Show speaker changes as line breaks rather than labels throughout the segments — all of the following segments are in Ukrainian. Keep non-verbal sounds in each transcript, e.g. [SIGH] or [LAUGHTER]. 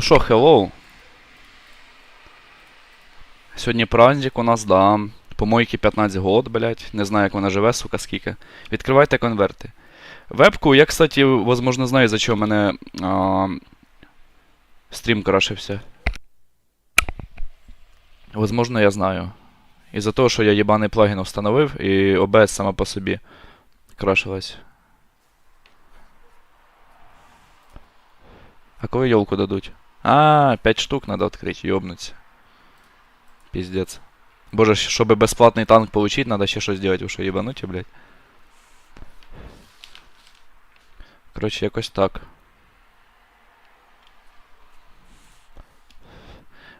Ну що, hello. Сьогодні праздник у нас, да. Помойки 15 год, блядь. Не знаю, як вона живе, сука, скільки. Відкривайте конверти. Вебку, я, кстати, возможно, знаю, за чого мене а, стрім крашився. Возможно, я знаю. Із-за того, що я єбаний плагін встановив, і OBS сама по собі крашилась. А коли елку дадуть? А, 5 штук надо открыть, ёбнуться. Пиздец. Боже, щ- чтобы бесплатный танк получить, надо ще щось делать, ви що, єбануті, блядь? Короче, якось так.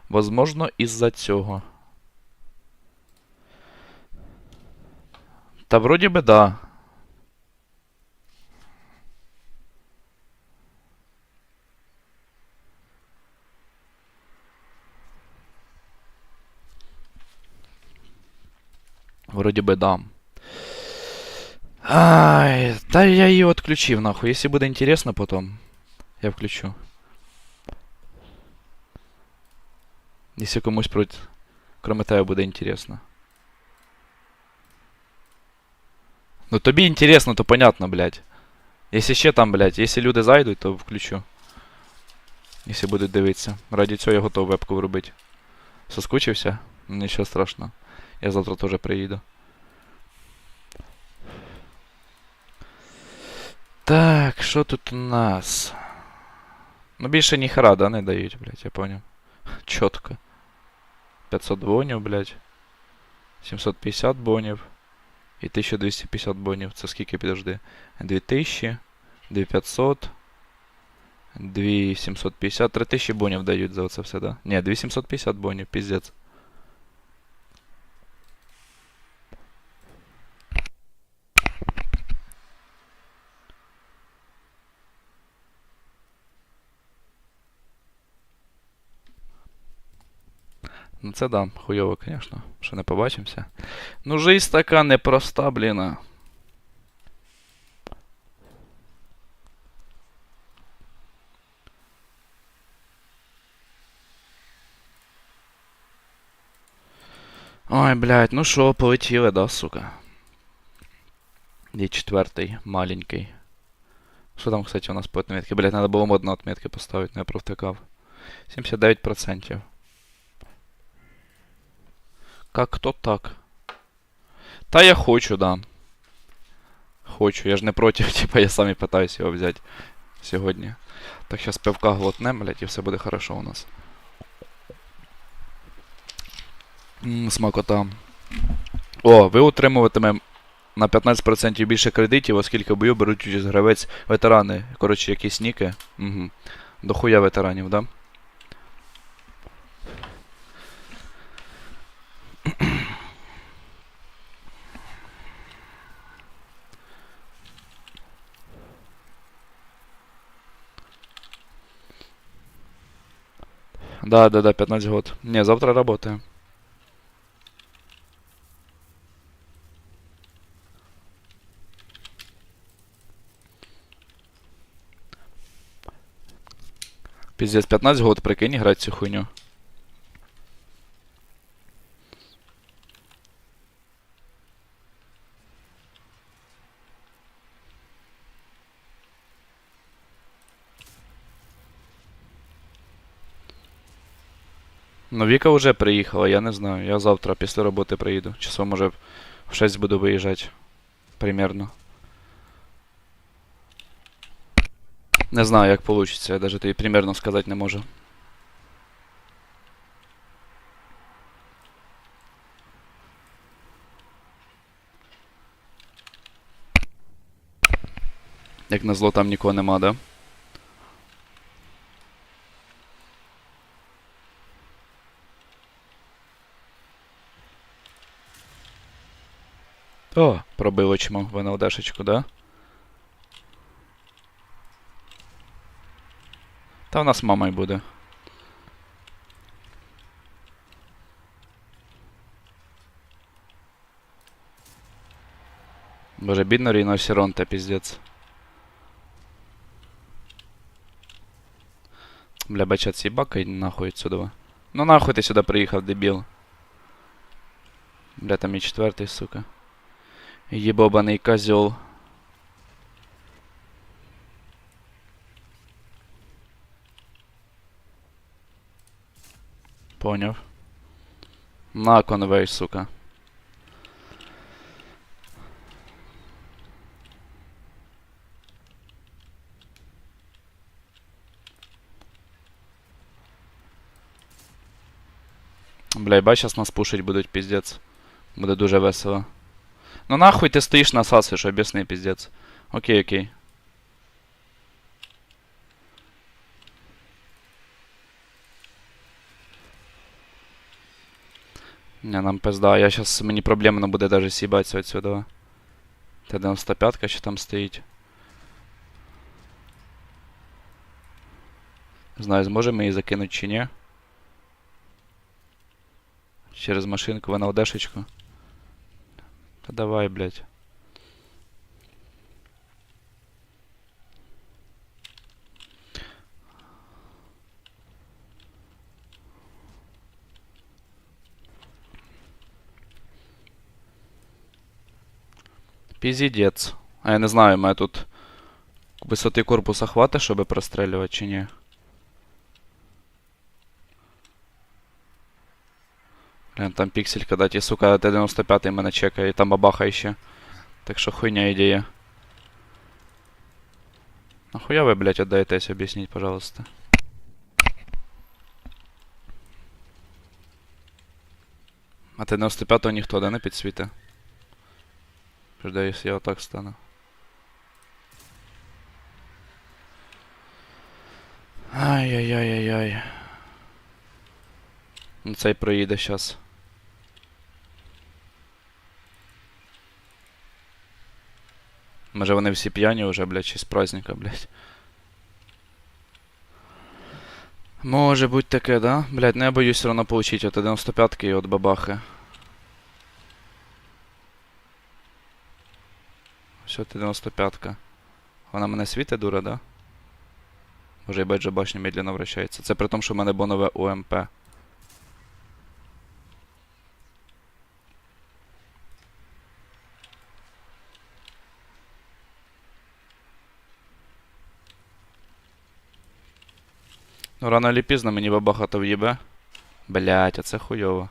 Возможно, із-за цього. Та вроді би да. Вроді би да. Ай, та я її отключив, нахуй. Якщо буде інтересно потом, я включу. Якщо комусь про... кроме буде інтересно. Ну тобі інтересно, то понятно, блядь. Якщо ще там, блядь, якщо люди зайдуть, то включу. Якщо будуть дивитися. Раді цього я готов вебку вробити. Соскучився? Нічого страшного. Я завтра теж приїду. Так, що тут у нас? Ну більше ніхера, да, не дають, блядь, я понял. Чітко. 500 бонів, блядь. 750 бонів. І 1250 бонів. Це скільки, підожди? 2000, 2500, 2750, 3000 бонів дають за оце все, да? Ні, 2750 бонів, піздець. Ну це да, хуйово, звісно, що не побачимося. Ну, жизнь така непроста, блін. Ой, блядь, ну що, полетіли, да, сука. І четвертий, маленький. Що там, кстати, у нас по отметке? Блядь, надо було модно отметки поставити, но я провтикав. 79%. Как то так. Та я хочу, да. Хочу, я ж не проти, [LAUGHS] типа я сам і його взяти сьогодні. Так зараз пивка глотнем, блядь, і все буде хорошо у нас. Ммм, смакота. О, ви отримуватиме на 15% більше кредитів, оскільки бою беруть участь гравець ветерани. Коротше, якісь ніки. Угу. Дохуя ветеранів, да? Да, да, да, 15 год. Не, завтра работаем. Пиздец, 15 год, прикинь, играть всю хуйню. Ну, Віка вже приїхала, я не знаю. Я завтра після роботи приїду. Часом може в 6 буду виїжджати. Примерно. Не знаю, як вийде, я навіть тобі примерно сказати не можу. Як назло, там нікого нема, да? О, пробило чмо в НЛДшечку, да? Та в нас мама й буде. Боже, бідно ріносіронте, піздець. Бля, бачат съебака, иди нахуй отсюда. Ну нахуй ты сюда приехал, дебил. Бля, там и четвертый, сука. Ебобаный козел. Поняв. На конвей, сука. Бля, бач, сейчас нас пушить будуть, піздець. Буде дуже весело. Ну нахуй ти стоїш насасуєш, об'ясни, піздець. Окей, окей. Не, нам пизда, я сейчас, мені проблемно буде даже с'їбатися отсюда. Т-95 що там стоїть. Не знаю, зможемо її закинути чи ні. Через машинку в НЛДшечку. Давай, блядь. Піздець. А я не знаю, мене тут висоти корпуса хватить, щоб прострелювати чи ні. Блин, там пиксель, когда ті, сука, Т-95 мене чекає, і там бабаха ще. Так що хуйня ідея. Нахуя ви, блядь, отдаєтесь, об'ясніть, пожалуйста. А Т-95 ніхто, да, не підсвіти? Ждай, якщо я отак стану. Ай-яй-яй-яй-яй. Ну цей проїде щас. Може вони всі п'яні вже, блядь, чи з праздника, блядь. Може бути таке, да? Блядь, ну я боюсь все одно получить от 95-ки і от бабахи. Все, 95-ка. Вона мене світить, дура, да? Може, їбать же башня медленно вращається. Це при тому, що в мене бонове УМП. Рано чи пізно мені бабаха то в'їбе. Блять, а це хуйово.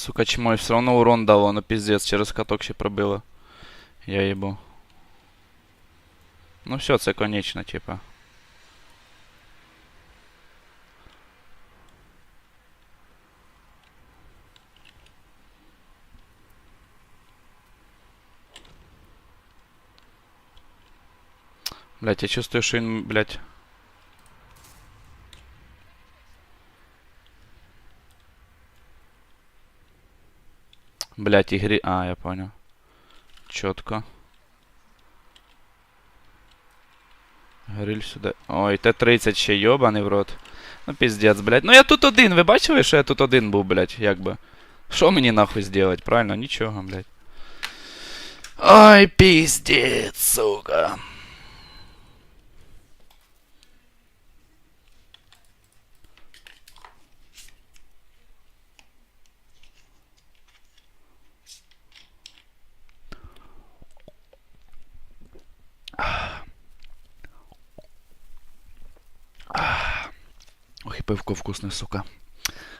Сука, чмой, все равно урон дало, ну пиздец, через каток ще пробило. Я їбу. Ну все, це конечно, типа. Блять, я чувствую, что він, блять. Блять, игры. А, я понял. Четко. Гриль сюди. Ой, Т-30 ще йобаний в рот. Ну піздець, блядь. Ну я тут один, ви бачили, що я тут один був, блядь, якби. Що мені нахуй зробити, правильно? Нічого, блядь. Ой, піздець, сука. Ох, і пивко вкусне, сука.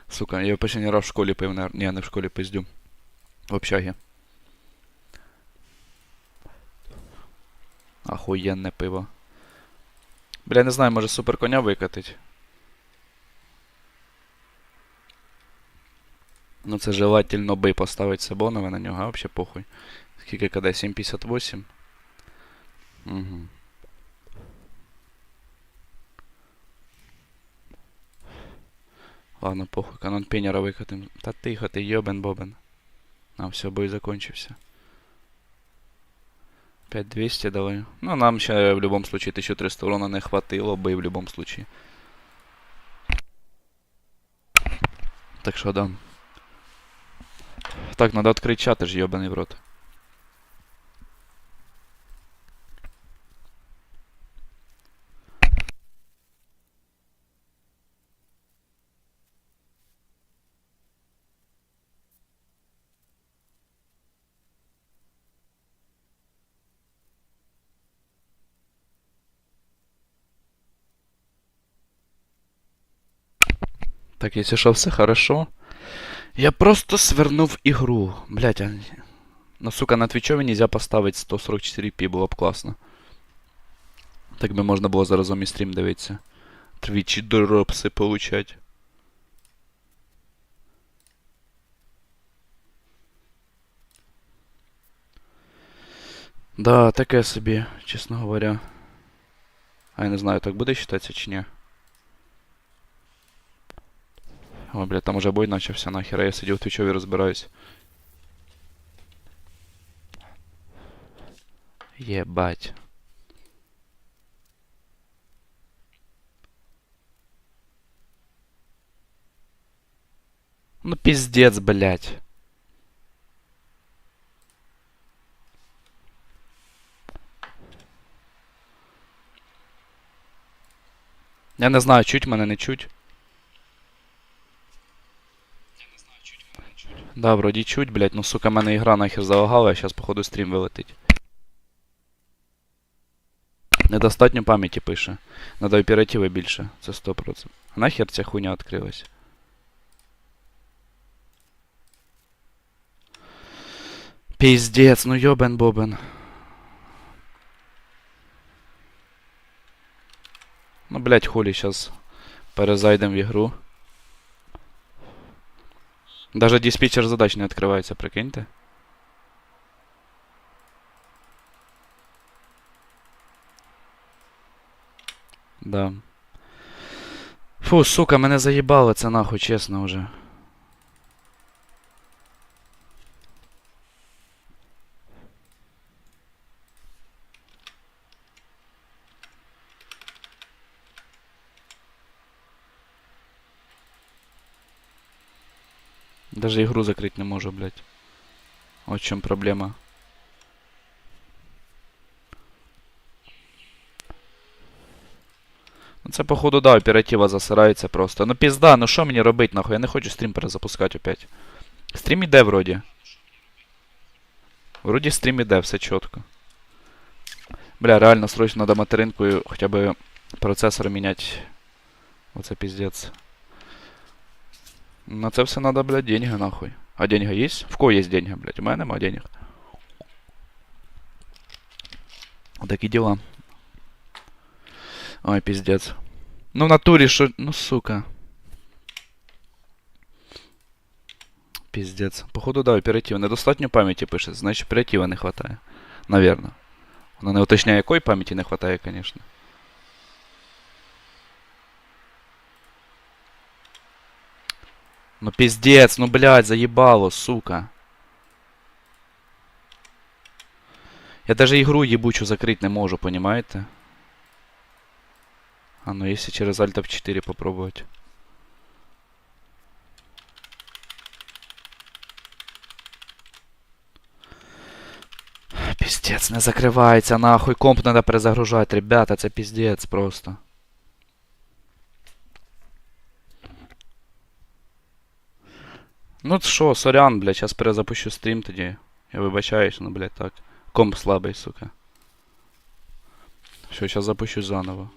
Сука, я последний раз в школі пив, наверное. Ні, не в школі пиздю. В общагі. Охуєнне пиво. Бля, не знаю, може супер коня викатить. Ну це желательно би поставити Сабонова на нього, а вообще похуй. Скільки КД? 7.58? Угу. Ладно, похуй, канон пенера викатим. Та тихо, ти йобен бобен. А, все, бой закончився. 5200 дали. Ну, нам ще в любом случае 1300 урона не хватило би в любом случае. Так що да. Так, надо открыть чат, ты ж ёбаный в рот. Так, если что, все хорошо. Я просто свернув игру. Блять, а... Ну, сука, на твічові нельзя поставити 144p, було б класно. Так би можна було заразом і стрім дивитися. Твічі дропси получать. Да, таке собі, чесно говоря. А я не знаю, так буде считатися чи ні. Ой, блядь, там уже бой начався нахер, а я сидів в твічові розбираюсь. Єбать. Ну пиздец, блядь. Я не знаю, чуть мене не чуть. Да, вроді чуть, блядь, ну сука, мене ігра нахер залагала, а зараз походу стрім вилетить. Недостатньо пам'яті пише. Надо оперативи більше, це 100%. Нахер ця хуйня відкрилась? Пиздец, ну ёбен бобен. Ну, блядь, хули, сейчас перезайдем в игру. Даже диспетчер задач не открывается, прикиньте. Да. Фу, сука, мене заїбало це нахуй, чесно вже. Даже игру закрыть не можу, блядь. Вот в чем проблема. Ну це походу да, оператива засирається просто. Ну пізда, ну що мені робить нахуй? Я не хочу стрім перезапускати опять. Стрім іде вроді. Вроді стрім іде, все чітко. Бля, реально срочно надо материнкою хоча б процесор міняти. Оце піздець. На це все надо, блядь, деньги нахуй. А деньги есть? В кого есть деньги, блядь? У мене нема денег. Такі дела. Ой, пиздец. Ну, в натурі, що... Ну, сука. Пиздец. Походу, да, оператива. Недостатньо пам'яті пише, значить оператива не хватає. Наверно. Вона не уточняє, якої пам'яті не хватає, конечно. Ну пиздец, ну блядь, заебало, сука. Я даже игру ебучу закрыть не можу, понимаете? А ну если через Alt F4 попробовать. Пиздец, не закривається, нахуй. Комп надо перезагружати, ребята, це пиздец просто. Ну що, сорян, блядь, сейчас перезапущу стрім тоді. Я вибачаюсь, ну, блядь, так. Комп слабий, сука. Все, сейчас запущу заново.